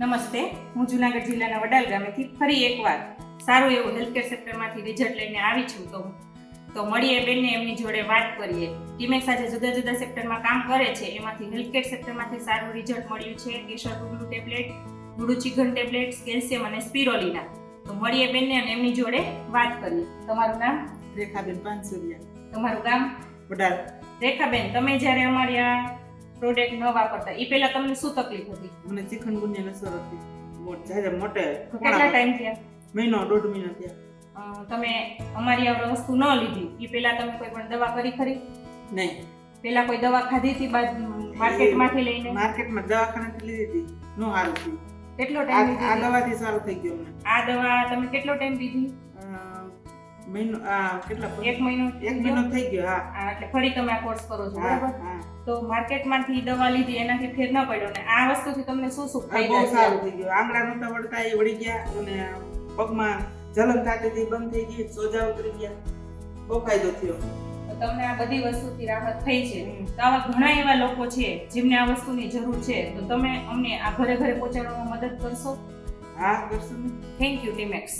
નમસ્તે હું જુનાગઢ જિલ્લાના વડાલ ગામેથી ફરી એકવાર સારું એવું હેલ્થકેર સેક્ટરમાંથી રિઝલ્ટ લઈને આવી છું તો તો મળીએ બેનને એમની જોડે વાત કરીએ. ટીમેક સાથે જુદા જુદા સેક્ટરમાં કામ કરે છે. એમાંથી હેલ્થકેર સેક્ટરમાંથી સારું રિઝલ્ટ મળ્યું છે. કેશર ગુગલું ટેબ્લેટ ગુડુ ચિકન ટેબ્લેટ કેલ્શિયમ અને સ્પિરોલિના તો મળીએ બેનને અને એમની જોડે વાત કરીએ. તમારું નામ? રેખાબેન પાનસુરિયા. તમારું ગામ? વડાલ. રેખાબેન તમે જ્યારે અમારી આ પ્રોડક્ટ ન વાપરતા. એ પહેલા તમને શું તકલીફ હતી? મને ચિકન ગુનિયા અસર હતી. જ્યારે મોટે. કેટલા ટાઈમ થયા? મહિનો દોઢ મહિનો થયા. તમે અમારી આ વસ્તુ ન લીધી. એ પહેલા તમે કોઈ પણ દવા કરી ખરી? નહીં પહેલા કોઈ દવા ખાધી હતી માર્કેટમાંથી લઈને? માર્કેટમાં દવાખાનાથી લીધી હતી. નો સારું થયું. કેટલો આ ટાઈમ આ દવાથી સારું થઈ ગયું આ દવા તમે કેટલો ટાઈમ અ, મહિનો આ કેટલા એક મહિનો એક મહિનો થઈ ગયો હા. હા એટલે ફરી તમે આ કોર્સ કરો છો બરાબર? તો માર્કેટમાંથી દવા લીધી એનાથી ફેર ન પડ્યો ને આ વસ્તુથી તમને શું શું ફાયદો બહુ સારું થઈ ગયું. આંગળા નતા વળતા એ વળી ગયા અને પગમાં જલન થતી હતી બંધ થઈ ગઈ સોજા ઉતરી ગયા. બહુ ફાયદો થયો. તમને આ બધી વસ્તુથી રાહત થઈ છે. તો આવા ઘણા એવા લોકો છે જેમને આ વસ્તુની જરૂર છે. તો તમે અમને આ ઘરે ઘરે પહોંચાડવામાં મદદ કરશો? હા કરશું થેન્ક યુ ટીમેક્સ